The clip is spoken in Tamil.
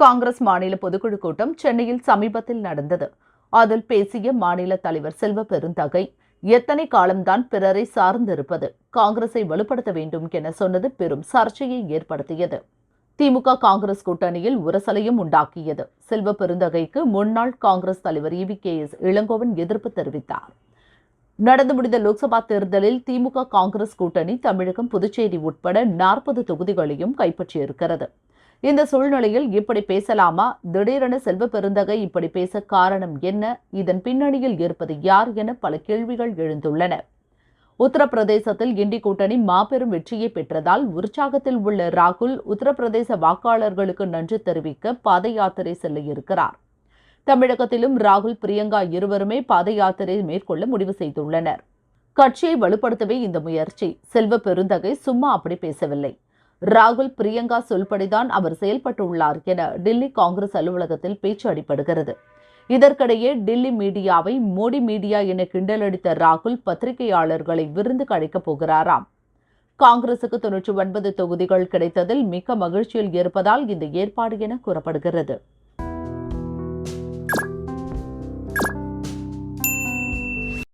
காங்கிரஸ் மாநில பொதுக்குழு கூட்டம் சென்னையில் சமீபத்தில் நடந்தது. அதில் பேசிய மாநில தலைவர் செல்வ பெருந்தகை எத்தனை காலம்தான் பிறரை சார்ந்திருப்பது? காங்கிரஸை வலுப்படுத்த வேண்டும் என சொன்னது பெரும் சர்ச்சையை ஏற்படுத்தியது. திமுக காங்கிரஸ் கூட்டணியில் உரசலையும் உண்டாக்கியது. செல்வ பெருந்தகைக்கு முன்னாள் காங்கிரஸ் தலைவர் இவி கே. எஸ். இளங்கோவன் எதிர்ப்பு தெரிவித்தார். நடந்து முடிந்த லோக்சபா தேர்தலில் திமுக காங்கிரஸ் கூட்டணி தமிழகம் புதுச்சேரி உட்பட நாற்பது தொகுதிகளையும் கைப்பற்றியிருக்கிறது. இந்த சூழ்நிலையில் இப்படி பேசலாமா? திடீரென செல்வ பெருந்தகை இப்படி பேச காரணம் என்ன? இதன் பின்னணியில் இருப்பது யார் என பல கேள்விகள் எழுந்துள்ளன. உத்தரப்பிரதேசத்தில் இண்டி கூட்டணி மாபெரும் வெற்றியை பெற்றதால் உற்சாகத்தில் உள்ள ராகுல் உத்தரப்பிரதேச வாக்காளர்களுக்கு நன்றி தெரிவிக்க பாத யாத்திரை செல்ல இருக்கிறார். தமிழகத்திலும் ராகுல் பிரியங்கா இருவருமே பாத யாத்திரை மேற்கொள்ள முடிவு செய்துள்ளனர். கட்சியை வலுப்படுத்தவே இந்த முயற்சி. செல்வ பெருந்தகை சும்மா அப்படி பேசவில்லை. ராகுல் பிரியங்கா சொல்படிதான் அவர் செயல்பட்டுள்ளார் என டில்லி காங்கிரஸ் அலுவலகத்தில் பேச்சு அடிப்படுகிறது இதற்கிடையே டில்லி மீடியாவை மோடி மீடியா என கிண்டலடித்த ராகுல் பத்திரிகையாளர்களை விருந்துக்கு அழைக்கப் போகிறாராம். காங்கிரசுக்கு தொன்னூற்றி ஒன்பது தொகுதிகள் கிடைத்ததில் மிக்க மகிழ்ச்சியில் இருப்பதால் இந்த ஏற்பாடு என கூறப்படுகிறது.